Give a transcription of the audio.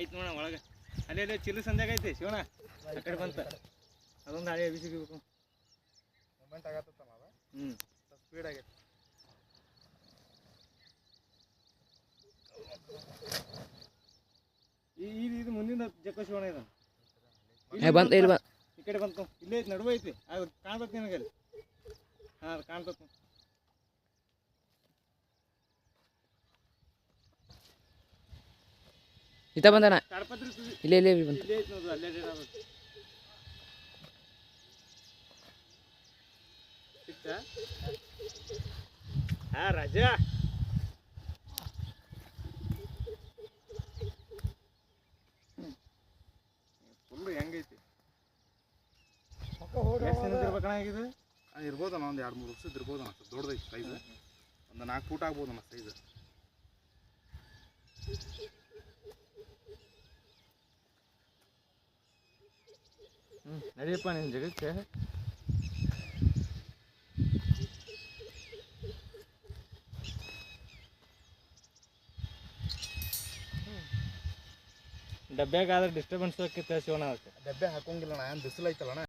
ಐತ್ ನೋಡ ಒಳಗೆ. ಅಲ್ಲೇ ಅಲ್ಲೇ ಚಿಲ್ಲು ಸಂಧ್ಯಾಗ ಐತಿ ಶಿವಣ ಆ ಕಡೆ ಬಂತ. ಅದೊಂದು ಹಳೆ ಅಭಿ ಸಿಗಬೇಕು ಮೂಮೆಂಟ್ ಆಗತ್ತಮ್ಮ ಅದ ಹ್ಞೂ ಸ್ಪೀಡ್ ಆಗೈತೆ. ಈ ಇದು ಇದು ಮುಂದಿನ ಜಕ್ಕ ಶಿವಣ ಇದು. ಏ ಬಂತ ಇಲ್ಲಿ ಬಂತ. ಈ ಕಡೆ ಬಂತು. ಇಲ್ಲೇ ಐತಿ ನಡುವೆ ಐತಿ. ಅದು ಕಾಣ್ತೈತಿ ನಿನಗೆ ಅಲ್ಲಿ. ಹಾಂ ಅದು ಕಾಣ್ತತಿ. ಇತ್ತ ಬಂದಣ ಇಲ್ಲೇ ಇಲ್ಲೇ ಬಂತ ಹಾ ರಾಜಾ. ಫುಲ್ ಹೆಂಗೈತಿ. ಇರ್ಬೋದಣ್ಣ ಒಂದು ಎರಡು ಮೂರು ವರ್ಷದ ಇರ್ಬೋದಣ್ಣ ದೊಡ್ಡದೈತಿ ಸೈಜ್ ಒಂದು ನಾಲ್ಕು ಫೂಟ್ ಆಗ್ಬೋದಣ್ಣ ಸೈಜ್ ಹ್ಞೂ ನಡಿಯಪ್ಪ ನಿನ್ನ ಜಗಕ್ಕೆ ಡಬ್ಬ್ಯಾಗ ಆದ್ರೆ ಡಿಸ್ಟರ್ಬೆನ್ಸ್ ಆಕಿತ್ತ ಶಿವನ ಅದಕ್ಕೆ ಡಬ್ಬೆ ಹಾಕೋಂಗಿಲ್ಲ ಅಣ್ಣ ಏನು ಬಿಸಿಲು ಐತಲ್ಲಣ್ಣ